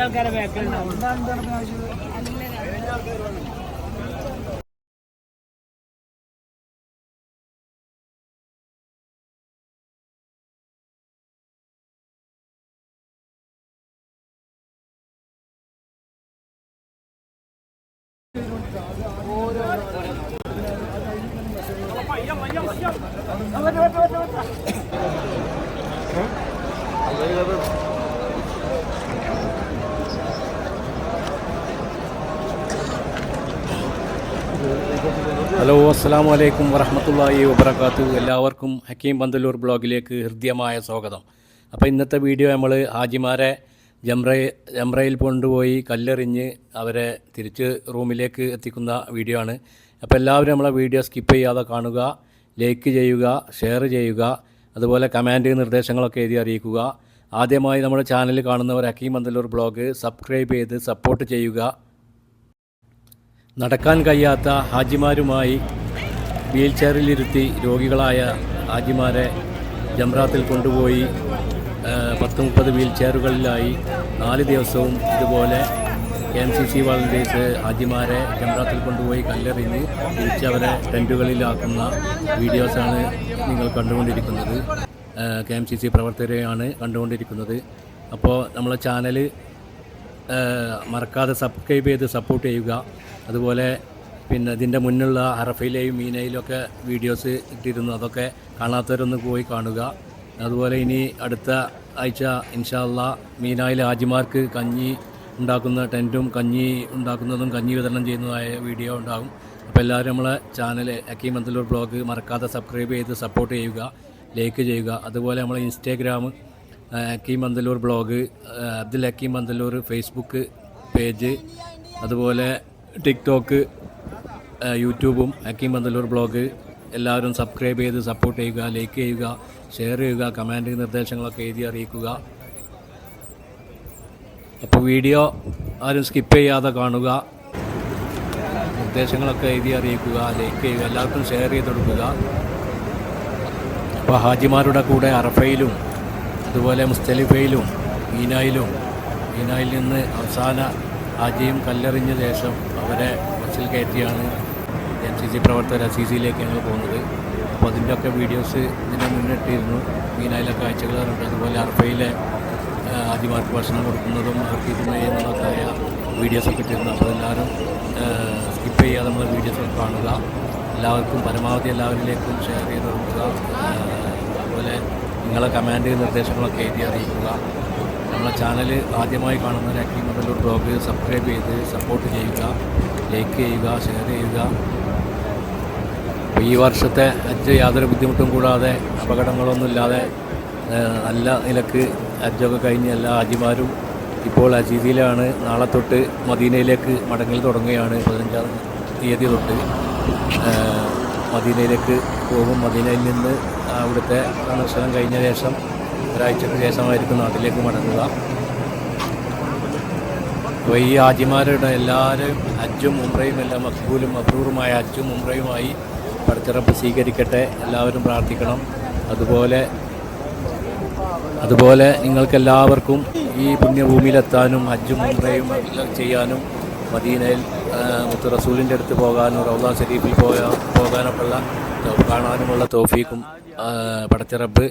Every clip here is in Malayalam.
അഞ്ചാൾക്കാരെ ബാക്കിലുണ്ടാവും ഹലോ അസ്സാം വലൈക്കും വറഹമത്തല്ലാഹി വബർക്കാത്തു എല്ലാവർക്കും ഹക്കീം ബന്ദലൂർ ബ്ലോഗിലേക്ക് ഹൃദ്യമായ സ്വാഗതം. അപ്പോൾ ഇന്നത്തെ വീഡിയോ നമ്മൾ ഹാജിമാരെ ജംറ ജംറയിൽ കൊണ്ടുപോയി കല്ലെറിഞ്ഞ് അവരെ തിരിച്ച് റൂമിലേക്ക് എത്തിക്കുന്ന വീഡിയോ ആണ്. അപ്പോൾ എല്ലാവരും നമ്മളെ വീഡിയോ സ്കിപ്പ് ചെയ്യാതെ കാണുക ലൈക്ക് ചെയ്യുക ഷെയർ ചെയ്യുക അതുപോലെ കമാൻഡ് നിർദ്ദേശങ്ങളൊക്കെ എഴുതി അറിയിക്കുക. ആദ്യമായി നമ്മുടെ ചാനൽ കാണുന്നവർ ഹക്കീം ബന്ദലൂർ ബ്ലോഗ് സബ്സ്ക്രൈബ് ചെയ്ത് സപ്പോർട്ട് ചെയ്യുക. നടക്കാൻ കഴിയാത്ത ഹാജിമാരുമായി വീൽ ചെയറിലിരുത്തി രോഗികളായ ഹാജിമാരെ ജംറാത്തിൽ കൊണ്ടുപോയി പത്ത് മുപ്പത് വീൽ ചെയറുകളിലായി നാല് ദിവസവും ഇതുപോലെ K M C C volunteers ഹാജിമാരെ ജംറാത്തിൽ കൊണ്ടുപോയി കല്ലെറിഞ്ഞ് തിരിച്ചവരെ ടെന്റുകളിലാക്കുന്ന വീഡിയോസാണ് നിങ്ങൾ കണ്ടുകൊണ്ടിരിക്കുന്നത്. കെ എം സി സി പ്രവർത്തകരെയാണ് കണ്ടുകൊണ്ടിരിക്കുന്നത്. അപ്പോൾ നമ്മളെ ചാനൽ മറക്കാതെ സബ്സ്ക്രൈബ് ചെയ്ത് സപ്പോർട്ട് ചെയ്യുക. അതുപോലെ പിന്നെ ഇതിന്റെ മുന്നിലുള്ള അറഫയിലെയും മീനയിലും ഒക്കെ വീഡിയോസ് ഇട്ടിരുന്നു. അതൊക്കെ കാണാത്തവരൊന്ന് പോയി കാണുക. അതുപോലെ ഇനി അടുത്ത ആഴ്ച ഇൻഷാല്ല മീനായിലെ ആജിമാർക്ക് കഞ്ഞി ഉണ്ടാക്കുന്ന ടെന്റും കഞ്ഞി ഉണ്ടാക്കുന്നതും കഞ്ഞി വിതരണം ചെയ്യുന്നതായ വീഡിയോ ഉണ്ടാകും. അപ്പോൾ എല്ലാവരും നമ്മളെ ചാനൽ അക്കീം മന്തലൂർ ബ്ലോഗ് മറക്കാതെ സബ്സ്ക്രൈബ് ചെയ്ത് സപ്പോർട്ട് ചെയ്യുക ലൈക്ക് ചെയ്യുക. അതുപോലെ നമ്മളെ Instagram Hakeem Manthalur blog Abdul Akeem Manthalur Facebook page അതുപോലെ ടിക്ടോക്ക് യൂട്യൂബും ഹക്കീം ബന്ദലൂർ ബ്ലോഗ് എല്ലാവരും സബ്സ്ക്രൈബ് ചെയ്ത് സപ്പോർട്ട് ചെയ്യുക ലൈക്ക് ചെയ്യുക ഷെയർ ചെയ്യുക കമാൻഡ് നിർദ്ദേശങ്ങളൊക്കെ എഴുതി അറിയിക്കുക. അപ്പോൾ വീഡിയോ ആരും സ്കിപ്പ് ചെയ്യാതെ കാണുക. നിർദ്ദേശങ്ങളൊക്കെ എഴുതി അറിയിക്കുക ലൈക്ക് ചെയ്യുക എല്ലാവർക്കും ഷെയർ ചെയ്ത് കൊടുക്കുക. അപ്പോൾ ഹാജിമാരുടെ കൂടെ അറഫയിലും അതുപോലെ മുസ്തലിഫയിലും മീനായിലും മീനായിൽ നിന്ന് അവസാന ഹാജിയും കല്ലെറിഞ്ഞ ശേഷം അവരെ ബസ്സിൽ കയറ്റിയാണ് എൻ സി സി പ്രവർത്തകർ സി സിയിലേക്ക് ഞങ്ങൾ പോകുന്നത്. അപ്പോൾ അതിന്റെയൊക്കെ വീഡിയോസ് ഇതിനെ മുന്നിട്ടിരുന്നു. മീനായിലെ കാഴ്ചകളുണ്ട് അതുപോലെ അർഫയിലെ ആദ്യമാർക്ക് ഭക്ഷണം കൊടുക്കുന്നതും അവർക്ക് ഇത് ചെയ്യുന്നതൊക്കെ ആയ വീഡിയോസൊക്കെ ഇട്ടിരുന്നു. അപ്പോൾ എല്ലാവരും സ്കിപ്പ് ചെയ്യാതെ നമ്മൾ വീഡിയോസൊക്കെ കാണുക. എല്ലാവർക്കും പരമാവധി എല്ലാവരിലേക്കും ഷെയർ ചെയ്ത് കൊടുക്കുക. അതുപോലെ നിങ്ങളെ കമാൻഡ് നിർദ്ദേശങ്ങളൊക്കെ എഴുതി അറിയിക്കുക. നമ്മളെ ചാനൽ ആദ്യമായി കാണുന്നവരാക്കി മുതലൂർ ബ്ലോഗ് സബ്സ്ക്രൈബ് ചെയ്ത് സപ്പോർട്ട് ചെയ്യുക ലൈക്ക് ചെയ്യുക ഷെയർ ചെയ്യുക. ഈ വർഷത്തെ ഹജ്ജ് യാതൊരു ബുദ്ധിമുട്ടും കൂടാതെ അപകടങ്ങളൊന്നുമില്ലാതെ നല്ല നിലയ്ക്ക് ഹജ്ജൊക്കെ കഴിഞ്ഞ് എല്ലാ ഹാജിമാരും ഇപ്പോൾ അജീതിയിലാണ് നാളെ തൊട്ട് മദീനയിലേക്ക് മടങ്ങൽ തുടങ്ങുകയാണ്. പതിനഞ്ചാം തീയതി തൊട്ട് മദീനയിലേക്ക് പോകും. മദീനയിൽ നിന്ന് അവിടുത്തെ സന്ദർശനം കഴിഞ്ഞ ശേഷം ഒരാഴ്ചക്ക് ശേഷമായിരിക്കും നാട്ടിലേക്ക് മടങ്ങുക. അപ്പോൾ ഈ ഹാജിമാരുടെ എല്ലാവരും അച്ചും ഉംറയും എല്ലാം മക്ബൂലും അപ്രൂറുമായ അച്ചും ഉംറയുമായി പടച്ചിറപ്പ് സ്വീകരിക്കട്ടെ. എല്ലാവരും പ്രാർത്ഥിക്കണം. അതുപോലെ അതുപോലെ നിങ്ങൾക്കെല്ലാവർക്കും ഈ പുണ്യഭൂമിയിലെത്താനും ഹജ്ജും ഉംറയും എല്ലാം ചെയ്യാനും മദീനയിൽ മുത്ത് റസൂലിന്റെ അടുത്ത് പോകാനും റൗദ ഷരീഫിൽ പോയാ പോകാനൊക്കെയുള്ള കാണാനുമുള്ള തോഫീക്കും പടച്ചിറപ്പ്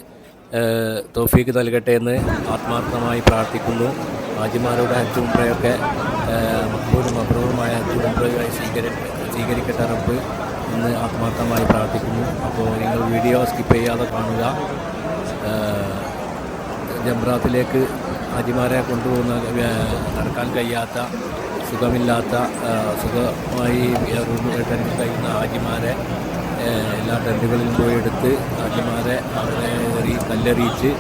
തോഫീക്ക് നൽകട്ടെ എന്ന് ആത്മാർത്ഥമായി പ്രാർത്ഥിക്കുന്നു. ഹാജിമാരുടെ ഹജ്ജ് ഉംറയൊക്കെ അപ്രൂപമായ അബ്രൂറുമായ സ്വീകര സ്വീകരിക്കട്ടെ റബ്ബ് എന്ന് ആത്മാർത്ഥമായി പ്രാർത്ഥിക്കുന്നു. അപ്പോൾ നിങ്ങൾ വീഡിയോ സ്കിപ്പ് ചെയ്യാതെ കാണുക. ജംറാത്തിലേക്ക് ഹാജിമാരെ കൊണ്ടുപോകുന്ന നടക്കാൻ കഴിയാത്ത സുഖമില്ലാത്ത സുഖമായി റൂമിൽ കഴിയുന്ന ഹാജിമാരെ എല്ലാ ടെന്റുകളിലും പോയി എടുത്ത് നാട്ടുമാരെ അവരെ എറി കല്ലെറിയിച്ച്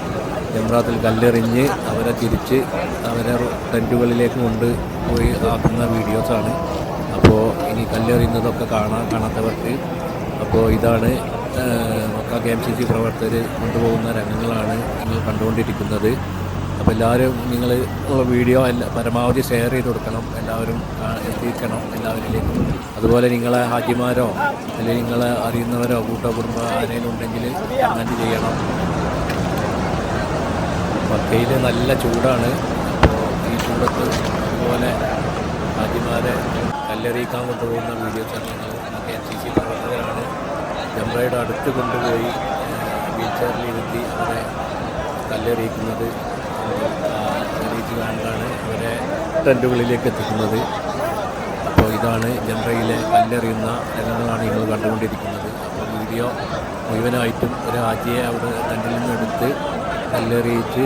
ജംറാത്തിൽ കല്ലെറിഞ്ഞ് അവരെ തിരിച്ച് അവരെ ടെന്റുകളിലേക്ക് കൊണ്ട് പോയി ആക്കുന്ന വീഡിയോസാണ്. അപ്പോൾ ഇനി കല്ലെറിയുന്നതൊക്കെ കാണാൻ കാണാത്തവർക്ക് അപ്പോൾ ഇതാണ് Mecca K M C C പ്രവർത്തകർ കൊണ്ടുപോകുന്ന രംഗങ്ങളാണ് നിങ്ങൾ കണ്ടുകൊണ്ടിരിക്കുന്നത്. അപ്പോൾ എല്ലാവരും നിങ്ങൾ വീഡിയോ എല്ലാ പരമാവധി ഷെയർ ചെയ്ത് കൊടുക്കണം. എല്ലാവരും എത്തിക്കണം. എല്ലാവരിലേക്കും. അതുപോലെ നിങ്ങളെ ഹാജിമാരോ അല്ലെങ്കിൽ നിങ്ങളെ അറിയുന്നവരോ കൂട്ടോ കുടുംബ ആരെങ്കിലും ഉണ്ടെങ്കിൽ അങ്ങനെ ചെയ്യണം. മക്കയിൽ നല്ല ചൂടാണ്. അപ്പോൾ ഈ ചൂടത്ത് അതുപോലെ ഹാജിമാരെ കല്ലെറിയിക്കാൻ കൊണ്ടുപോകുന്ന വീഡിയോസാണ് ഞങ്ങൾ ഒക്കെ എൻ സി സി പ്രവർത്തകരാണ്. ജംറയുടെ അടുത്ത് കൊണ്ടുപോയി വീൽ ചെയറിലിരുത്തി അവരെ കല്ലെറിയിക്കുന്നത്. കണ്ടാണ് അവരെ ടെന്റുകളിലേക്ക് എത്തിക്കുന്നത്. അപ്പോൾ ഇതാണ് ജനറയിലെ കല്ലെറിയുന്ന രംഗങ്ങളാണ് നിങ്ങൾ കണ്ടുകൊണ്ടിരിക്കുന്നത്. അപ്പോൾ വീഡിയോ മുഴുവനായിട്ടും ഒരു ആദ്യയെ അവിടെ ടെന്റിൽ നിന്ന് എടുത്ത് കല്ലെറിയിച്ച്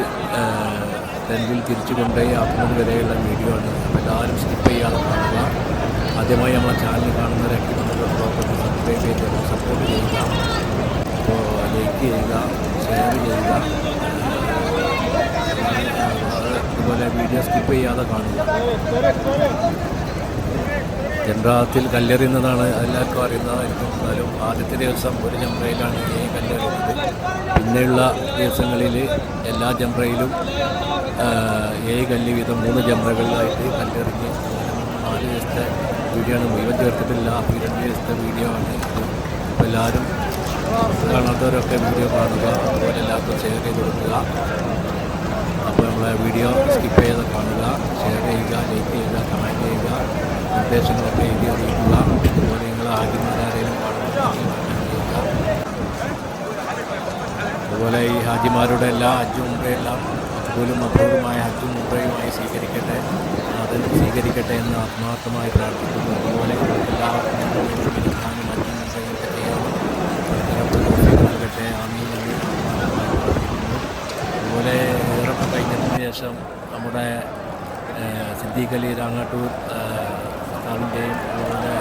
ടെന്റിൽ തിരിച്ചു കൊണ്ടുപോയി ആക്കുന്നത് വരെയുള്ള വീഡിയോ ആണ്. അപ്പോൾ എല്ലാവരും സ്കിപ്പ് ചെയ്യാതെ കാണുക. ആദ്യമായി നമ്മളെ ചാനൽ കാണുന്നവരൊക്കെ നമ്മുടെ പ്രോഗ്രാം സബ്സ്ക്രൈബ് ചെയ്ത് സപ്പോർട്ട് ചെയ്യുക. അപ്പോൾ ലൈക്ക് ചെയ്യുക ഷെയർ ചെയ്യുക. അതുപോലെ വീഡിയോ സ്കിപ്പ് ചെയ്യാതെ കാണുക ജംറാത്തിൽ കല്ലെറിയുന്നതാണ് എല്ലാവർക്കും അറിയുന്നതായിരിക്കും. എന്നാലും ആദ്യത്തെ ദിവസം ഒരു ജംറയിലാണ് ഈ കല്ലെറിയുന്നത്. പിന്നെയുള്ള ദിവസങ്ങളിൽ എല്ലാ ജംറയിലും ഏഴ് കല്ല് വീതം മൂന്ന് ജംറകളിലായിട്ട് കല്ലെറിഞ്ഞ് നാല് ദിവസത്തെ വീഡിയോ ആണ്. മുഴുവൻ ചേർത്തിട്ടില്ല അപ്പോൾ രണ്ട് ദിവസത്തെ വീഡിയോ ആണ് അപ്പോൾ എല്ലാവരും കാണാത്തവരൊക്കെ വീഡിയോ കാണുക. അതുപോലെ എല്ലാവർക്കും ഷെയർ ചെയ്ത് കൊടുക്കുക. അപ്പോൾ നമ്മളെ വീഡിയോ സ്കിപ്പ് ചെയ്ത് കാണുക ഷെയർ ചെയ്യുക ലൈക്ക് ചെയ്യുക കമന്റ് ചെയ്യുക നിർദ്ദേശങ്ങളൊക്കെ എഴുതി അറിയിക്കുക. അതുപോലെ നിങ്ങൾ ആദ്യം കാണുക. അതുപോലെ ഈ ഹാജിമാരുടെ എല്ലാ അജ്ജും മുമ്പെല്ലാം പോലും അപൂർവമായ അജ്ജും മുമ്പയുമായി സ്വീകരിക്കട്ടെ. അത് സ്വീകരിക്കട്ടെ എന്ന് ആത്മാർത്ഥമായി പ്രാർത്ഥിക്കുന്നു. അതുപോലെ എല്ലാവർക്കും ഇരിക്കാനും ഹജ്ജും മുമ്പയും ഒക്കെ ചെയ്യാനും നൽകട്ടെ ആമീൻ എന്ന് ആത്മാർത്ഥമായി പ്രാർത്ഥിക്കുന്നു അതുപോലെ ഏറൊക്കെ കഴിഞ്ഞതിന് ശേഷം നമ്മുടെ സിദ്ദീഖ് അലി രാങ്ങാട്ടൂർ സാറിന്റെയും അതുപോലെ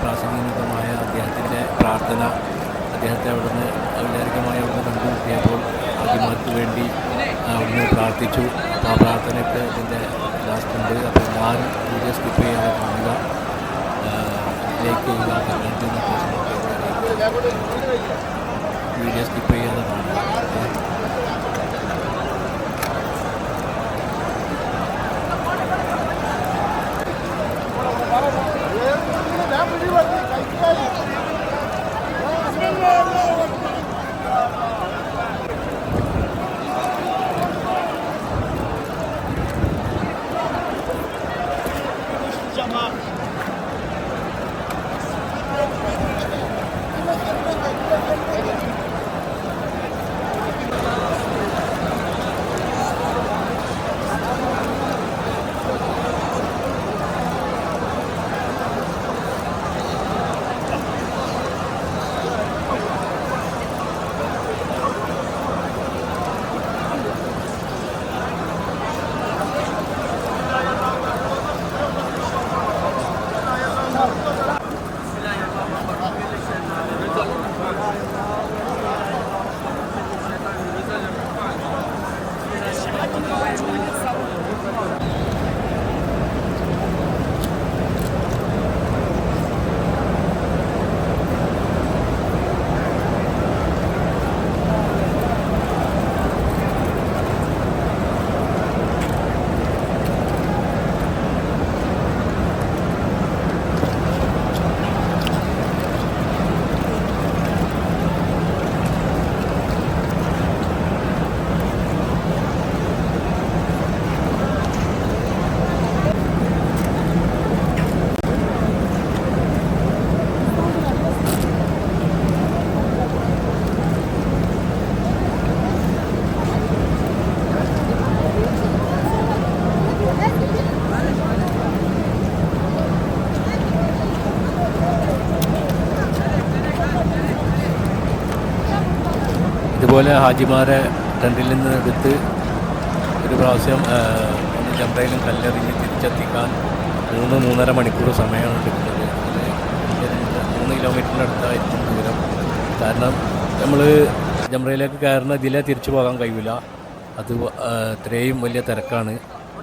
പ്രാസംഗികമായ അദ്ദേഹത്തിന്റെ പ്രാർത്ഥന അദ്ദേഹത്തെ അവിടുന്ന് ഔദ്യോഗികമായി അവിടുന്ന് കണ്ടുമുട്ടിയപ്പോൾ ആദ്യമാർക്ക് വേണ്ടി അവിടുന്ന് പ്രാർത്ഥിച്ചു. അപ്പോൾ ആ പ്രാർത്ഥനയ്ക്ക് ഇതിന്റെ ലാസ്റ്റ് ഉണ്ട്. അപ്പോൾ എല്ലാവരും വീഡിയോ സ്കിപ്പ് ചെയ്യാതെ കാണുക. ലൈക്ക് ചെയ്യുക കമന്റ് വീഡിയോ സ്കിപ്പ് ചെയ്യാതെ കാണുക. ഇതുപോലെ ഹാജിമാരെ ടെന്റിൽ നിന്ന് എടുത്ത് ഒരു പ്രാവശ്യം ചന്തയിലും കല്ലെറിഞ്ഞ് തിരിച്ചെത്തിക്കാൻ മൂന്ന് മൂന്നര മണിക്കൂർ സമയമാണ് എടുക്കുന്നത്. മൂന്ന് കിലോമീറ്ററിന്റെ അടുത്തായിരിക്കും ദൂരം. കാരണം നമ്മൾ ജംറയിലേക്ക് കയറുന്ന ഇതിലെ തിരിച്ചു പോകാൻ കഴിയില്ല അത് ഇത്രയും വലിയ തിരക്കാണ്.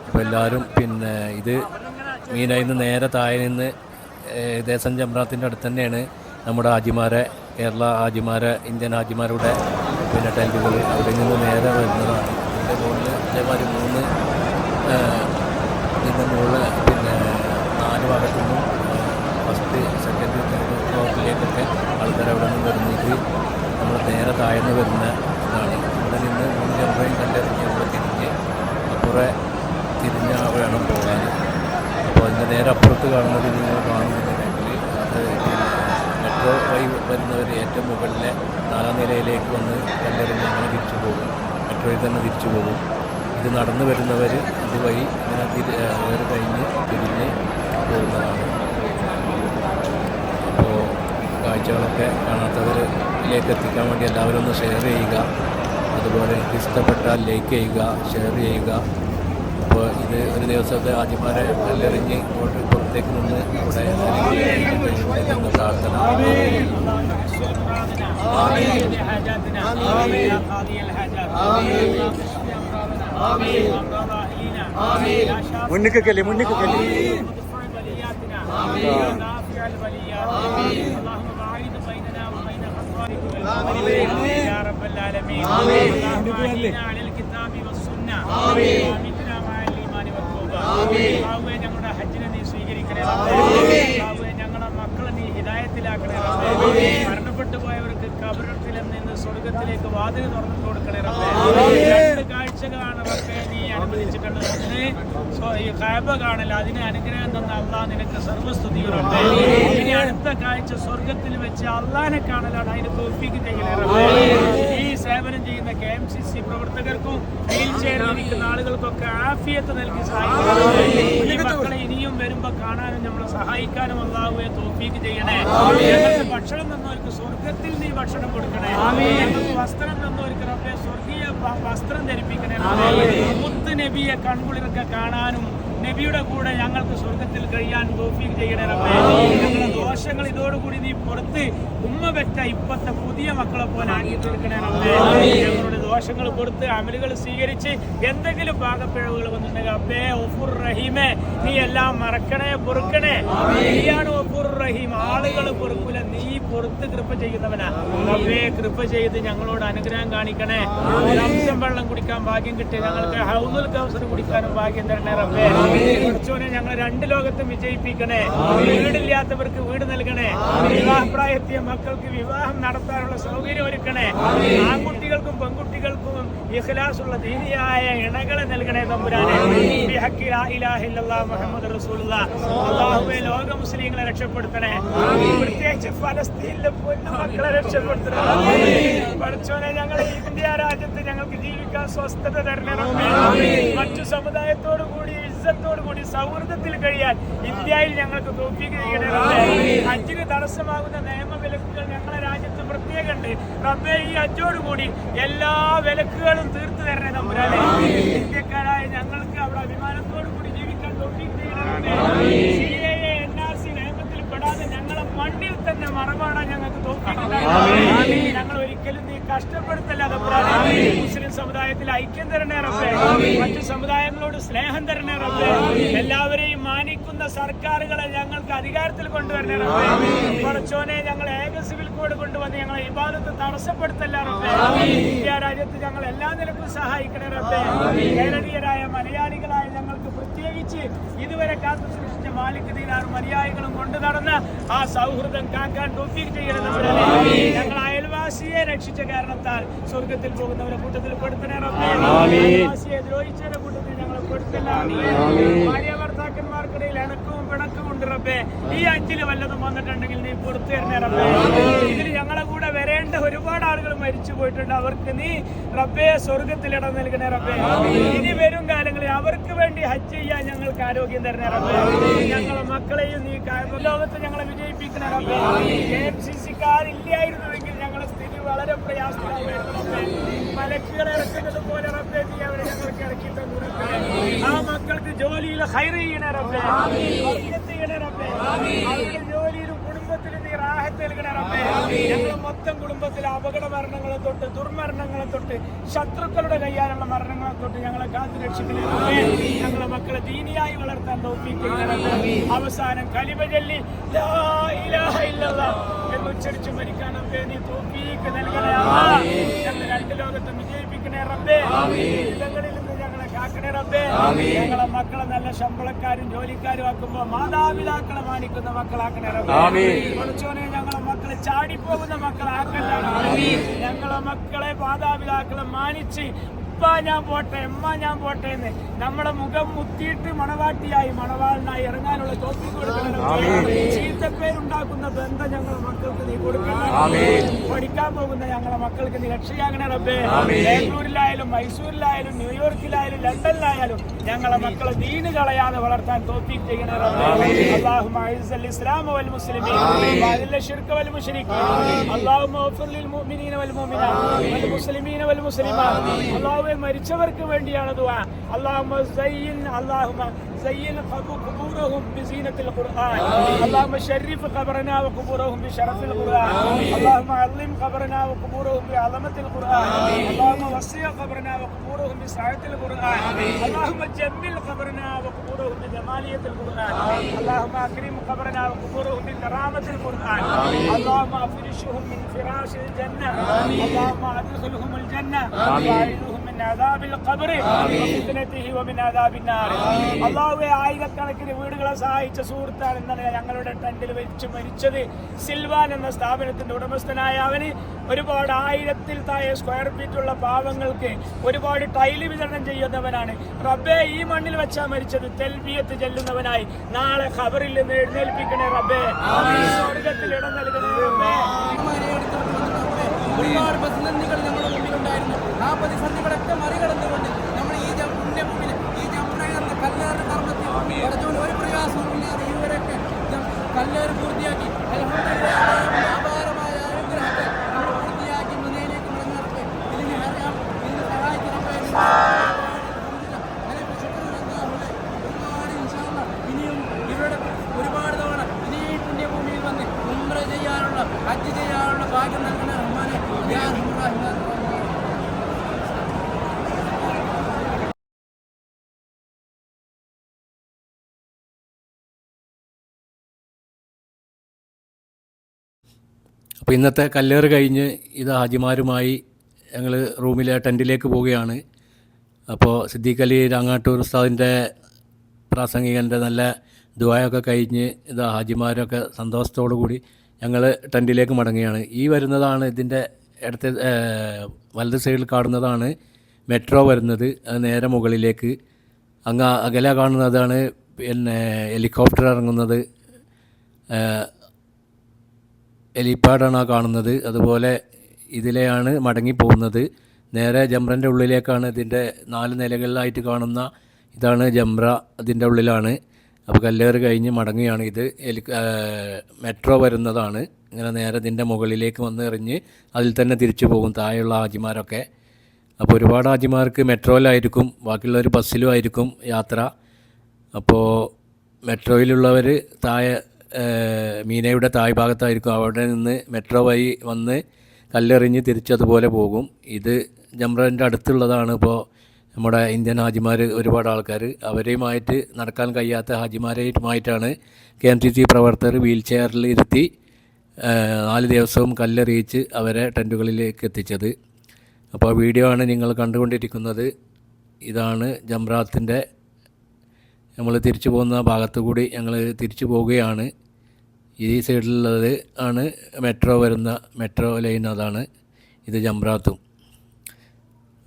അപ്പോൾ എല്ലാവരും പിന്നെ ഇത് മീനായി നിന്ന് നേരെ താഴെ നിന്ന് ദേശം ജംറാത്തിന്റെ അടുത്ത് തന്നെയാണ് നമ്മുടെ ആജിമാരെ കേരള ആജിമാരെ ഇന്ത്യൻ ഹാജിമാരുടെ പിന്നെ ടെന്റുകൾ അവിടെ നിന്ന് നേരെ വരുന്നതാണ്. ഇതിന്റെ മുകളിൽ ഇതേമാതിരി മൂന്ന് ഇതിന്റെ മുകളിൽ പിന്നെ നാല് ഭാഗത്തു നിന്നും ഫസ്റ്റ് സെക്കൻഡ് തേർഡ് ഫ്ലോറിലേക്കൊക്കെ ആൾക്കാർ അവിടെ നിന്ന് വരുന്നത് നമ്മൾ നേരെ താഴ്ന്നു വരുന്ന ഇതാണ്. ഇവിടെ നിന്ന് മൂന്ന് ജമ്പയും കണ്ടിറങ്ങി അവിടെ തിരിഞ്ഞ് അപ്പുറേ തിരിഞ്ഞ നേരെ അപ്പുറത്ത് കാണുന്നത് നിങ്ങൾ അത് മെട്രോ വഴി വരുന്നവർ ഏറ്റവും മുകളിലെ നാലാം നിലയിലേക്ക് വന്ന് കല്ലെറിഞ്ഞ് അങ്ങനെ തിരിച്ചു പോകും. മറ്റൊരു തന്നെ തിരിച്ചു പോകും. ഇത് നടന്നു വരുന്നവർ ഇതുവഴി ഇങ്ങനെ തിരി വേറെ കഴിഞ്ഞ് തിരിഞ്ഞ് പോകുന്നതാണ്. അപ്പോൾ കാഴ്ചകളൊക്കെ കാണാത്തവരിലേക്ക് എത്തിക്കാൻ വേണ്ടി എല്ലാവരും ഒന്ന് ഷെയർ ചെയ്യുക. അതുപോലെ ഇഷ്ടപ്പെട്ടാൽ ലൈക്ക് ചെയ്യുക ഷെയർ ചെയ്യുക. ഇത് ഒരു ദിവസത്തെ ആദ്യമാരെ കല്ലെറിഞ്ഞ് ഇങ്ങോട്ട് പുറത്തേക്ക് നിന്ന് അവിടെ നിന്ന് പ്രാർത്ഥന آمين حاجاتنا آمين يا قاضي الحاجات آمين آمين أمراض أهلنا آمين يا شافي മുന്നിക്ക് കല്ലി മുന്നിക്ക് കല്ലി مدفع بلياتنا آمين يا نافع البليات آمين اللهم باعد بيننا وبين خطائك والآمين يا رب العالمين آمين اللهم أهدنا على الكتاب والسنة آمين وأمتنا مع الإيمان അള്ളാഹുവെ ഞങ്ങളുടെ ഹജ്ജിനെ നീ സ്വീകരിക്കണേ അള്ളാഹുവെ ഞങ്ങളുടെ മക്കളെ നീ ഹിതായത്തിലാക്കണേ മരണപ്പെട്ടു പോയവർക്ക് കബരത്തിൽ നിന്ന് സ്വർഗത്തിലേക്ക് വാതിൽ തുറന്നു കൊടുക്കണേ നീ അനുവദിച്ചിട്ടുള്ളത് ഒന്ന് ഈ കാബ കാണൽ അതിന് അനുഗ്രഹം തന്ന അള്ളാഹ് നിനക്ക് സർവസ്തുതിയും റബ്ബേ. ഇനി അടുത്ത കാഴ്ച സ്വർഗത്തിൽ വെച്ച് അള്ളാഹിനെ കാണലാണ് അതിന് തോൽപ്പിക്ക് ചെയ്യലേ റബ്ബേ. ഈ സേവനം ചെയ്യുന്ന കെ എം സി സി പ്രവർത്തകർക്കും വീൽ ചെയറിലിരിക്കുന്ന ആളുകൾക്കൊക്കെ ആഫിയത്ത് നൽകി സഹായിക്കണം ഈ മക്കളെ ഇനിയും വരുമ്പോ കാണാനും നമ്മളെ സഹായിക്കാനും അള്ളാഹുവെ തോൽപ്പിക്ക് ചെയ്യണേ. ഭക്ഷണം തന്നവർക്ക് സ്വർഗത്തിൽ നീ ഭക്ഷണം കൊടുക്കണേ. വസ്ത്രം തന്നവർക്ക് റബ്ബെ സ്വർഗീയ വസ്ത്രം ധരിപ്പിക്കണേ. മുത്ത് നബിയെ കൺകുളിരൊക്കെ കാണാനും നബിയുടെ കൂടെ ഞങ്ങൾക്ക് സ്വർഗത്തിൽ കഴിയാൻ തോഫീക്ക് ചെയ്യണേ ഞങ്ങളുടെ ദോഷങ്ങൾ ഇതോടുകൂടി നീ പുറത്ത് ഉമ്മ വെച്ച ഇപ്പത്തെ പുതിയ മക്കളെ പോലെ ആക്കി തീർക്കണേ റബ്ബേ ഞങ്ങളുടെ ദോഷങ്ങൾ കൊടുത്ത് അമലുകൾ സ്വീകരിച്ച് എന്തെങ്കിലും പാകപ്പിഴവുകൾ വന്നിട്ടുണ്ടെങ്കിൽ അബ്ബേ ഒഫുർ റഹീമേ നീ എല്ലാം മറക്കണേ പൊറുക്കണേ. നീയാണ് ഒഫുർ റഹീം ആളുകൾ പൊറുക്കൂല. നീ പൊറുത്ത് കൃപ ചെയ്യുന്നവനാ. അബ്ബേ കൃപ ചെയ്ത് ഞങ്ങളോട് അനുഗ്രഹം കാണിക്കണേ. അംശം വെള്ളം കുടിക്കാൻ ഭാഗ്യം കിട്ടി ഞങ്ങൾക്ക് ഹൗസൽ കൗസർ കുടിക്കാനും ഭാഗ്യം തരണേ റബ്ബേ. കുറച്ചോനെ ഞങ്ങൾ രണ്ട് ലോകത്തും വിജയിപ്പിക്കണേ. വീടില്ലാത്തവർക്ക് വീട് നൽകണേ. വിവാഹപ്രായത്തിയ മക്കൾക്ക് വിവാഹം നടത്താനുള്ള സൗകര്യം ഒരുക്കണേ. ആൺകുട്ടികൾക്കും പെൺകുട്ടികൾക്കും ഇഖ്ലാസുള്ള ദീനിയായ ഇണകളെ നൽകണേ തമ്പുരാനെ. അല്ലാഹുവേ ലോക മുസ്ലിങ്ങളെ രക്ഷപ്പെടുത്തണേ. പ്രത്യേകിച്ച് ഫലസ്തീനിലെ പൊന്നു മക്കളെ രക്ഷപ്പെടുത്തണേ. പഠിച്ചോനെ ഞങ്ങളെ ഇന്ത്യ രാജ്യത്ത് ഞങ്ങൾക്ക് ജീവിക്കാൻ സ്വസ്ഥത തരണേ. മറ്റു സമുദായത്തോടു കൂടി ഇസ്സത്തോടു കൂടി സൗഹൃദത്തിൽ കഴിയാൻ ഇന്ത്യയിൽ ഞങ്ങൾക്ക് തോപ്പിക്ക് ചെയ്യണേ റബ്ബേ. ഹജ്ജിന് തടസ്സമാകുന്ന നിയമവിലക്കുകൾ ഞങ്ങളെ രാജ്യത്ത് പ്രത്യേകമുണ്ട്. റബ്ബെ ഈ ഹജ്ജോടുകൂടി എല്ലാ വിലക്കുകളും തീർത്തു തരണേ നമ്മുടെ ഇന്ത്യക്കാരായ ഞങ്ങൾക്ക് അവിടെ അഭിമാനത്തോടു കൂടി ജീവിക്കാൻ തോപ്പിക്ക് ചെയ്യണേ റബ്ബേ. CAA, NRC നിയമത്തിൽ പെടാതെ ഞങ്ങളെ മണ്ണിൽ തന്നെ മറവാടാൻ ഞങ്ങൾക്ക് തോപ്പിക്ക് ഞങ്ങൾ ഒരിക്കലും നീ കഷ്ടപ്പെടുത്തല്ലാതെ മുസ്ലിം സമുദായത്തിൽ ഐക്യം തരണേ റബ്ബേ. മറ്റു സമുദായങ്ങളോട് സ്നേഹം തരണേ റബ്ബേ. എല്ലാവരെയും മാനിക്കുന്ന സർക്കാരുകളെ ഞങ്ങൾക്ക് അധികാരത്തിൽ കൊണ്ടുവരണേ റബ്ബേ. കുറച്ചോനെ ഞങ്ങൾ ഏക സിവിൽ കോഡ് കൊണ്ടുവന്ന് ഞങ്ങളെ ഇബാദത്ത് തടസ്സപ്പെടുത്തല്ല റബ്ബേ. ഇന്ത്യ രാജ്യത്ത് ഞങ്ങൾ എല്ലാ നിലക്കും സഹായിക്കണേ റബ്ബേ. കേരളീയരായ മലയാളികളായ ഞങ്ങൾക്ക് പ്രത്യേകിച്ച് ഇതുവരെ കാത്തു സൂക്ഷിച്ച മാലിക് മര്യാദകളും കൊണ്ടു നടന്ന് ആ സൗഹൃദം കാക്കാൻ ടോഫീക്ക് ചെയ്യണം. ഞങ്ങൾ അയൽവാസിയെ രക്ഷിച്ച കാരണത്താൽ സ്വർഗത്തിൽ പോകുന്നവരെ കൂട്ടത്തിൽ പെടുത്തണേ അയൽവാസിയെ ദ്രോഹിച്ചവരെ കൂട്ടത്തിൽ ഞങ്ങളെ പെടുത്തല്ല ഭാര്യ ഭർത്താക്കന്മാർക്കിടയിൽ ഇണക്കവും പിണക്കവും ഉണ്ട് റബ്ബേ. ഈ അഞ്ചിൽ വല്ലതും വന്നിട്ടുണ്ടെങ്കിൽ നീ പുറത്തു തരണേ റബ്ബേ. ഇതിൽ ഞങ്ങളെ കൂടെ വരേണ്ട ഒരുപാട് ആളുകൾ മരിച്ചു പോയിട്ടുണ്ട്. അവർക്ക് നീ റബ്ബേ സ്വർഗത്തിൽ ഇടം നൽകണേ റബ്ബേ. ഇനി വരും അവർക്ക് വേണ്ടി ഹജ്ജ് ചെയ്യാൻ ഞങ്ങൾക്ക് ആരോഗ്യം തരണേ റബ്ബേ. ഞങ്ങളെ മക്കളെയും നീ ലോകത്ത് ഞങ്ങളെ വിജയിപ്പിക്കണേ റബ്ബേ. കെ എം സി സിക്കാരില്ലായിരുന്നുവെങ്കിൽ ഞങ്ങളെ സ്ഥിതി വളരെ പ്രയാസമായിരുന്നു മലക്കുകളെ ഇറക്കുന്നത് പോലെ റബ്ബേ നീ അവരെ ഞങ്ങൾക്ക് ഇറക്കി തന്നു ആ മക്കൾക്ക് ജോലിയിൽ ഹൈർ ചെയ്യണേ റബ്ബേ. ചെയ്യണേ റബ്ബേ. അവരുടെ റാഹത്ത് നൽകണേ റബ്ബേ. ഞങ്ങൾ മൊത്തം കുടുംബത്തിലെ അപകട മരണങ്ങളെ തൊട്ട് ദുർമരണങ്ങളെ തൊട്ട് ശത്രുക്കളുടെ കയ്യാലുള്ള മരണങ്ങളെ തൊട്ട് ഞങ്ങളെ കാത്തു രക്ഷിക്കണേ റബ്ബേ. ഞങ്ങളെ മക്കളെ ദീനിയായി വളർത്താൻ തോപ്പിക്കണേ അവസാനം കലിമ ചൊല്ലി എന്ന് ഉച്ചരിച്ച് മരിക്കാൻ റബ്ബേ നീ നൽകണേ. ഞങ്ങൾ രണ്ട് ലോകത്തെ വിജയിപ്പിക്കണേ റബ്ബേ. ഇടങ്ങളിൽ ഞങ്ങളെ മക്കളെ നല്ല ശമ്പളക്കാരും ജോലിക്കാരും ആക്കുമ്പോ മാതാപിതാക്കളെ മാനിക്കുന്ന മക്കളാക്കണേ കുറച്ചോനെ ഞങ്ങളെ മക്കളെ ചാടിപ്പോകുന്ന മക്കളാക്കല്ല ഞങ്ങളെ മക്കളെ മാതാപിതാക്കളെ മാനിച്ച് ഉപ്പ ഞാൻ പോട്ടെ എമ്മ ഞാൻ പോട്ടെ എന്ന് നമ്മളെ മുഖം മുത്തിയിട്ട് മണവാട്ടിയായി മണവാളിനായി ഇറങ്ങാനുള്ള തോപ്പി കൊടുക്കണം ചീത്തപ്പേരുണ്ടാക്കുന്ന ബന്ധം ഞങ്ങളെ മക്കൾക്ക് നീ കൊടുക്കണം പഠിക്കാൻ പോകുന്ന ഞങ്ങളെ മക്കൾക്ക് നീ രക്ഷയാകണേ റബ്ബേ ബാംഗ്ലൂരിലായാലും മൈസൂരിലായാലും ന്യൂയോർക്കിലായാലും ലണ്ടനിലായാലും ഞങ്ങളെ മക്കളെ ദീന് കളയാതെ വളർത്താൻ തോഫീക്ക് ചെയ്യണേ റബ്ബേ اللهم اعز الاسلام والمسلمين واذل الشرك والمشركين اللهم اغفر للمؤمنين والمؤمنات والمسلمين والمسلمات اللهم മരിച്ചവർക്ക് വേണ്ടിയാണ് ദുആ اللهم زين اللهم زين قبورهم بزينة القرآن اللهم شرف قبرنا وقبورهم بشرف القرآن اللهم علم قبرنا وقبورهم بعظمة القرآن اللهم وسع قبرنا وقبورهم بسعة القرآن اللهم جمل قبرنا وقبورهم بجمالية القرآن اللهم أكرم قبرنا وقبورهم بكرامة القرآن اللهم أفرشهم من فراش الجنة اللهم أدخلهم الجنة وأعيذهم من عذاب القبر وفتنته ومن عذاب النار അള്ളാഹുവെ ആയിരക്കണക്കിന് വീടുകളെ സഹായിച്ച സുഹൃത്താണ് ഇന്നലെ ഞങ്ങളുടെ ടെന്റിൽ വെച്ച് മരിച്ചത് സിൽവാൻ എന്ന സ്ഥാപനത്തിന്റെ ഉടമസ്ഥനായ അവന് ഒരുപാട് ആയിരത്തിൽ താഴെ സ്ക്വയർ ഫീറ്റ് ഉള്ള പാവങ്ങൾക്ക് ഒരുപാട് ടൈല് വിതരണം ചെയ്യുന്നവനാണ് റബ്ബെ ഈ മണ്ണിൽ വെച്ചാ മരിച്ചത് തെൽബിയത്ത് ചെല്ലുന്നവനായി നാളെ ഖബറിൽ നിന്ന് എഴുന്നേൽപ്പിക്കണേ റബ്ബെ സ്വർഗത്തിൽ ഇടം നൽകണേ റബ്ബേ ഒരുപാട് പ്രതിസന്ധികൾ നമ്മുടെ മുമ്പിലുണ്ടായിരുന്നു ആ പ്രതിസന്ധികളൊക്കെ മറികടന്നുകൊണ്ട് നമ്മൾ ഈ പുണ്യഭൂമിയിൽ ഈ ജംപ്രയറിന് കല്ലേറ് കർമ്മത്തിൽ ഒരു പ്രയാസവും ഇല്ലാതെ ഇവരൊക്കെ കല്ലേറ് പൂർത്തിയാക്കി. അൽഹംദുലില്ലാ, അപ്പോൾ ഇന്നത്തെ കല്ലേറ് കഴിഞ്ഞ് ഇത് ഹാജിമാരുമായി ഞങ്ങൾ റൂമിലെ ടെന്റിലേക്ക് പോവുകയാണ്. അപ്പോൾ സിദ്ദീഖ് അലി രാങ്ങാട്ടൂർ ഉസ്താദിന്റെ പ്രാസംഗികന്റെ നല്ല ദുബായൊക്കെ കഴിഞ്ഞ് ഇത് ഹാജിമാരൊക്കെ സന്തോഷത്തോടു കൂടി ഞങ്ങൾ ടെന്റിലേക്ക് മടങ്ങുകയാണ്. ഈ വരുന്നതാണ് ഇതിന്റെ ഇടത്തെ വലത് സൈഡിൽ കാണുന്നതാണ് മെട്രോ വരുന്നത്. അത് നേരെ മുകളിലേക്ക്. അങ്ങ് അകലെ കാണുന്നതാണ് പിന്നെ ഹെലികോപ്റ്റർ ഇറങ്ങുന്നത്. എലിപ്പാടാണ് ആ കാണുന്നത്. അതുപോലെ ഇതിലെയാണ് മടങ്ങി പോകുന്നത് നേരെ ജംറന്റെ ഉള്ളിലേക്കാണ് ഇതിന്റെ നാല് നിലകളിലായിട്ട് കാണുന്ന ഇതാണ് ജംറ അതിന്റെ ഉള്ളിലാണ്. അപ്പോൾ കല്ലേറ് കഴിഞ്ഞ് മടങ്ങുകയാണ് ഇത്. എലി മെട്രോ വരുന്നതാണ്. ഇങ്ങനെ നേരെ ഇതിന്റെ മുകളിലേക്ക് വന്ന് എറിഞ്ഞ് അതിൽ തന്നെ തിരിച്ചു പോകും താഴെയുള്ള ഹാജിമാരൊക്കെ. അപ്പോൾ ഒരുപാട് ഹാജിമാർക്ക് മെട്രോയിലായിരിക്കും ബാക്കിയുള്ളവർ ബസ്സിലും ആയിരിക്കും യാത്ര. അപ്പോൾ മെട്രോയിലുള്ളവർ താഴെ മീനയുടെ തായ് ഭാഗത്തായിരിക്കും അവിടെ നിന്ന് മെട്രോ വഴി വന്ന് കല്ലെറിഞ്ഞ് തിരിച്ചതുപോലെ പോകും. ഇത് ജംറന്റെ അടുത്തുള്ളതാണ് ഇപ്പോൾ നമ്മുടെ ഇന്ത്യൻ ഹാജിമാർ ഒരുപാട് ആൾക്കാർ അവരെയുമായിട്ട് നടക്കാൻ കഴിയാത്ത ഹാജിമാരെയുമായിട്ടാണ് കെ എം സി സി പ്രവർത്തകർ വീൽ ചെയറിൽ ഇരുത്തി നാല് ദിവസവും കല്ലെറിയിച്ച് അവരെ ടെന്റുകളിലേക്ക് എത്തിച്ചത്. അപ്പോൾ വീഡിയോ ആണ് നിങ്ങൾ കണ്ടുകൊണ്ടിരിക്കുന്നത്. ഇതാണ് ജംറാത്തിന്റെ നമ്മൾ തിരിച്ചു പോകുന്ന ഭാഗത്തു കൂടി ഞങ്ങൾ തിരിച്ചു പോവുകയാണ്. ഈ സൈഡിലുള്ളത് ആണ് മെട്രോ വരുന്ന മെട്രോ ലൈൻ അതാണ്. ഇത് ജംറാത്തും.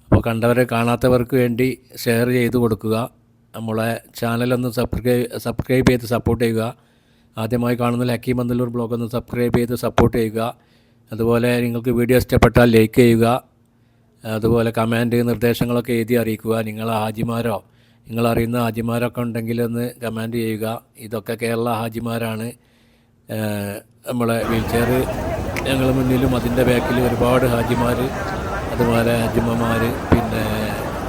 അപ്പോൾ കണ്ടവരെ കാണാത്തവർക്ക് വേണ്ടി ഷെയർ ചെയ്ത് കൊടുക്കുക. നമ്മളെ ചാനലൊന്ന് സബ്സ്ക്രൈബ് സബ്സ്ക്രൈബ് ചെയ്ത് സപ്പോർട്ട് ചെയ്യുക. ആദ്യമായി കാണുന്ന ലക്കി മന്ദലൂർ ബ്ലോഗ് ഒന്ന് സബ്സ്ക്രൈബ് ചെയ്ത് സപ്പോർട്ട് ചെയ്യുക. അതുപോലെ നിങ്ങൾക്ക് വീഡിയോ ഇഷ്ടപ്പെട്ടാൽ ലൈക്ക് ചെയ്യുക. അതുപോലെ കമന്റ് നിർദ്ദേശങ്ങളൊക്കെ എഴുതി അറിയിക്കുക. നിങ്ങൾ ഹാജിമാരോ നിങ്ങൾ അറിയുന്ന ഹാജിമാരൊക്കെ ഉണ്ടെങ്കിൽ ഒന്ന് കമന്റ് ചെയ്യുക. ഇതൊക്കെ കേരള ഹാജിമാരാണ്. നമ്മളെ വീൽ ചെയർ ഞങ്ങൾ മുന്നിലും അതിന്റെ ബാക്കിൽ ഒരുപാട് ഹാജിമാർ അതുപോലെ ഹാജിമ്മമാർ പിന്നെ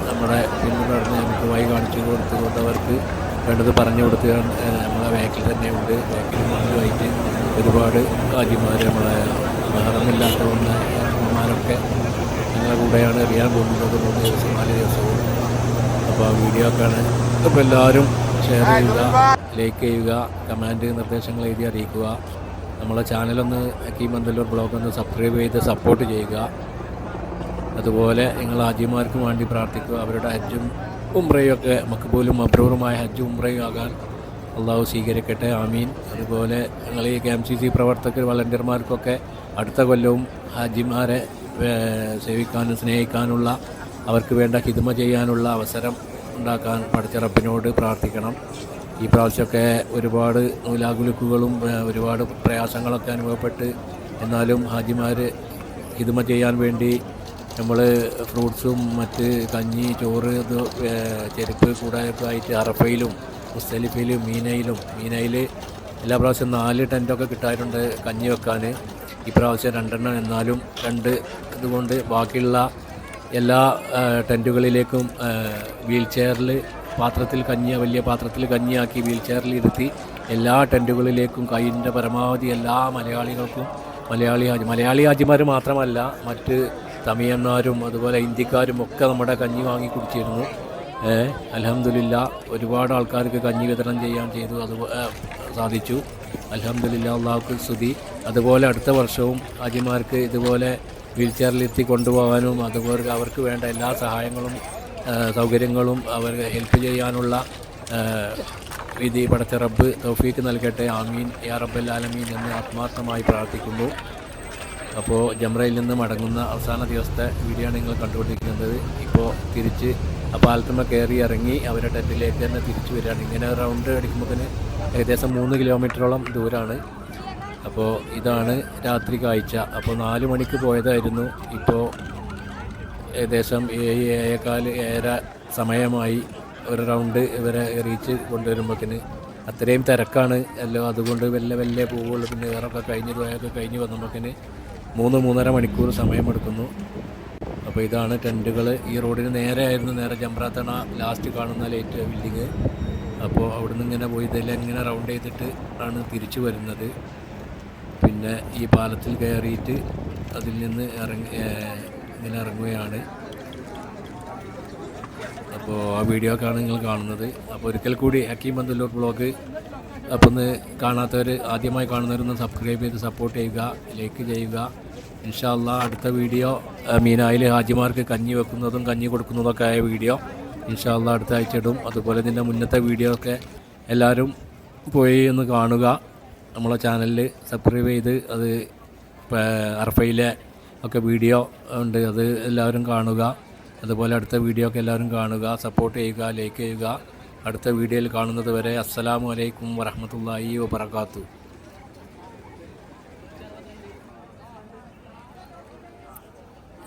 നമ്മുടെ പിന്നെ നടന്ന് നമുക്ക് വഴി കാണിച്ചു കൊടുത്തുകൊണ്ട് അവർക്ക് വേണ്ടത് പറഞ്ഞു കൊടുത്ത് നമ്മളെ ബാക്കിൽ തന്നെ ഉണ്ട്. ബാക്കിൽ മുന്നിലുമായിട്ട് ഒരുപാട് ഹാജിമാർ നമ്മളെ മഹറമില്ലാത്ത ഹാജിമ്മമാരൊക്കെ ഞങ്ങളുടെ കൂടെയാണ് അറിയാൻ പോകുന്നത്. മൂന്ന് ദിവസം നാല് ദിവസവും. അപ്പോൾ ആ വീഡിയോ ഒക്കെയാണ് അപ്പോൾ എല്ലാവരും ഷെയർ ചെയ്യുക. ലൈക്ക് ചെയ്യുക കമാൻഡ് നിർദ്ദേശങ്ങൾ എഴുതി അറിയിക്കുക. നമ്മളെ ചാനലൊന്ന് കീ മന്ദല്ലൂർ ബ്ലോഗ് ഒന്ന് സബ്സ്ക്രൈബ് ചെയ്ത് സപ്പോർട്ട് ചെയ്യുക. അതുപോലെ നിങ്ങൾ ഹാജിമാർക്കും വേണ്ടി പ്രാർത്ഥിക്കുക. അവരുടെ ഹജ്ജും ഉംറയും ഒക്കെ മക്കബൂലും അബ്രൂറുമായ ഹജ്ജും ഉംറയും ആകാൻ അള്ളാഹു സ്വീകരിക്കട്ടെ. ആമീൻ. അതുപോലെ ഞങ്ങൾ ഈ കെ എം സി സി പ്രവർത്തകർ വളണ്ടിയർമാർക്കൊക്കെ അടുത്ത കൊല്ലവും ഹാജിമാരെ സേവിക്കാനും സ്നേഹിക്കാനുള്ള അവർക്ക് വേണ്ട ഹിദ്മ ചെയ്യാനുള്ള അവസരം ഉണ്ടാക്കാൻ പഠിച്ചറപ്പിനോട് പ്രാർത്ഥിക്കണം. ഈ പ്രാവശ്യമൊക്കെ ഒരുപാട് നൂലാകുലുക്കുകളും ഒരുപാട് പ്രയാസങ്ങളൊക്കെ അനുഭവപ്പെട്ട് എന്നാലും ഹാജിമാർ ഹിദ്മ ചെയ്യാൻ വേണ്ടി നമ്മൾ ഫ്രൂട്ട്സും മറ്റ് കഞ്ഞി ചോറ് ഇത് ചെരുപ്പ് കൂടായൊക്കെ ആയിട്ട് അറഫയിലും മുസ്തലിഫയിലും മീനയിലും മീനയിൽ എല്ലാ പ്രാവശ്യം നാല് ടെന്റൊക്കെ കിട്ടാറുണ്ട് കഞ്ഞി വെക്കാൻ ഈ പ്രാവശ്യം രണ്ടെണ്ണം എന്നാലും രണ്ട് ഇതുകൊണ്ട് ബാക്കിയുള്ള എല്ലാ ടെന്റുകളിലേക്കും വീൽ ചെയറിൽ പാത്രത്തിൽ കഞ്ഞി വലിയ പാത്രത്തിൽ കഞ്ഞിയാക്കി വീൽ ചെയറിൽ ഇരുത്തി എല്ലാ ടെന്റുകളിലേക്കും കൈയിന്റെ പരമാവധി എല്ലാ മലയാളികൾക്കും മലയാളി മലയാളി ഹാജിമാർ മാത്രമല്ല മറ്റ് തമിഴന്മാരും അതുപോലെ ഇന്ത്യക്കാരും ഒക്കെ നമ്മുടെ കഞ്ഞി വാങ്ങി കുടിച്ചിരുന്നു. അലഹമില്ല ഒരുപാട് ആൾക്കാർക്ക് കഞ്ഞി വിതരണം ചെയ്യാൻ ചെയ്തു അത് സാധിച്ചു. അലഹമില്ല അള്ളാഹുക്ക് സ്തുതി. അതുപോലെ അടുത്ത വർഷവും ആജിമാർക്ക് ഇതുപോലെ വീൽ ചെയറിലെത്തി കൊണ്ടുപോകാനും അതുപോലെ അവർക്ക് വേണ്ട എല്ലാ സഹായങ്ങളും സൗകര്യങ്ങളും അവരെ ഹെൽപ്പ് ചെയ്യാനുള്ള വിധി പടച്ച റബ്ബ് തൗഫീക്ക് നൽകട്ടെ. ആമീൻ. യാ റബ്ബൽ ആലമീൻ എന്ന് ആത്മാർത്ഥമായി പ്രാർത്ഥിക്കുന്നു. അപ്പോൾ ജംറയിൽ നിന്ന് മടങ്ങുന്ന അവസാന ദിവസത്തെ വീഡിയോ നിങ്ങൾ കണ്ടുകൊണ്ടിരിക്കുന്നത്. ഇപ്പോൾ തിരിച്ച് ആ പാലത്തുമ്മ കയറി ഇറങ്ങി അവരുടെ ടെന്റിലേക്ക് തന്നെ തിരിച്ചു വരികയാണ്. ഇങ്ങനെ റൗണ്ട് അടിക്കുമ്പോൾ ഏകദേശം മൂന്ന് കിലോമീറ്ററോളം ദൂരമാണ് അപ്പോൾ ഇതാണ് രാത്രി കാഴ്ച. അപ്പോൾ നാല് മണിക്ക് പോയതായിരുന്നു. ഇപ്പോൾ ഏകദേശം ഏഴ് ഏഴേകാൽ ഏഴര സമയമായി ഒരു റൗണ്ട് ഇവരെ റീച്ച് കൊണ്ടുവരുമ്പോഴത്തേന് അത്രയും തിരക്കാണ്. എല്ലാം അതുകൊണ്ട് വല്ല വല്ല പൂവുകൾ പിന്നെ വേറൊക്കെ കഴിഞ്ഞ് പോയൊക്കെ കഴിഞ്ഞ് വന്നപ്പോഴത്തേന് മൂന്ന് മൂന്നര മണിക്കൂർ സമയമെടുക്കുന്നു. അപ്പോൾ ഇതാണ് ടെന്റുകൾ ഈ റോഡിന് നേരെ ആയിരുന്നു നേരെ ജംബ്രാത്തണ ലാസ്റ്റ് കാണുന്ന ലൈറ്റ് ബിൽഡിങ് അപ്പോൾ അവിടുന്ന് ഇങ്ങനെ പോയി ഇതെല്ലാം ഇങ്ങനെ റൗണ്ട് ചെയ്തിട്ട് ആണ് തിരിച്ചു വരുന്നത്. പിന്നെ ഈ പാലത്തിൽ കയറിയിട്ട് അതിൽ നിന്ന് ഇറങ്ങി ഇങ്ങനെ ഇറങ്ങുകയാണ്. അപ്പോൾ ആ വീഡിയോ ആണ് നിങ്ങൾ കാണുന്നത്. അപ്പോൾ ഒരിക്കൽ കൂടി ഹക്കീം ബന്ദല്ലൂർ ബ്ലോഗ് അപ്പോൾ ഒന്ന് കാണാത്തവർ ആദ്യമായി കാണുന്നവരൊന്ന് സബ്സ്ക്രൈബ് ചെയ്ത് സപ്പോർട്ട് ചെയ്യുക ലൈക്ക് ചെയ്യുക. ഇൻഷാല്ല അടുത്ത വീഡിയോ മീനായിൽ ഹാജിമാർക്ക് കഞ്ഞി വെക്കുന്നതും കഞ്ഞി കൊടുക്കുന്നതൊക്കെ ആയ വീഡിയോ ഇൻഷാല്ല അടുത്ത ആഴ്ച ഇടും. അതുപോലെ തന്നെ മുന്നത്തെ വീഡിയോ ഒക്കെ എല്ലാവരും പോയി ഒന്ന് കാണുക. നമ്മളെ ചാനലിൽ സബ്സ്ക്രൈബ് ചെയ്ത് അത് അർഫയിലെ ഒക്കെ വീഡിയോ ഉണ്ട്. അത് എല്ലാവരും കാണുക. അതുപോലെ അടുത്ത വീഡിയോ ഒക്കെ എല്ലാവരും കാണുക. സപ്പോർട്ട് ചെയ്യുക ലൈക്ക് ചെയ്യുക. അടുത്ത വീഡിയോയിൽ കാണുന്നത് വരെ അസ്സലാമു അലൈക്കും വറഹമത്തല്ലാഹി വബർക്കാത്തു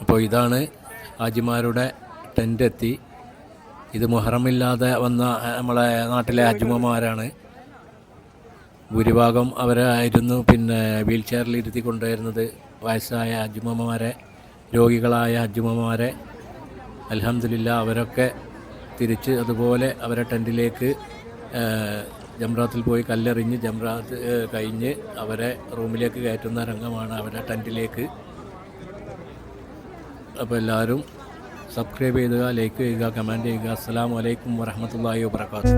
അപ്പോൾ ഇതാണ് ഹാജിമാരുടെ ടെന്റ് എത്തി. ഇത് മുഹറമില്ലാതെ വന്ന നമ്മളെ നാട്ടിലെ അജുമമാരാണ് ഭൂരിഭാഗം അവരായിരുന്നു പിന്നെ വീൽ ചെയറിൽ ഇരുത്തി കൊണ്ടുവരുന്നത് വയസ്സായ അജുമ്മമാരെ രോഗികളായ അജുമ്മമാരെ അലഹമില്ല അവരൊക്കെ തിരിച്ച് അതുപോലെ അവരെ ടെന്റിലേക്ക് ജംറാത്തിൽ പോയി കല്ലെറിഞ്ഞ് ജംറാത്ത് കഴിഞ്ഞ് അവരെ റൂമിലേക്ക് കയറ്റുന്ന രംഗമാണ് അവരെ ടെന്റിലേക്ക്. അപ്പോൾ എല്ലാവരും സബ്സ്ക്രൈബ് ചെയ്യുക ലൈക്ക് ചെയ്യുക കമന്റ് ചെയ്യുക. അസ്സാം വലൈക്കും വറഹമത്തല്ലാഹി വാബർക്കാത്തു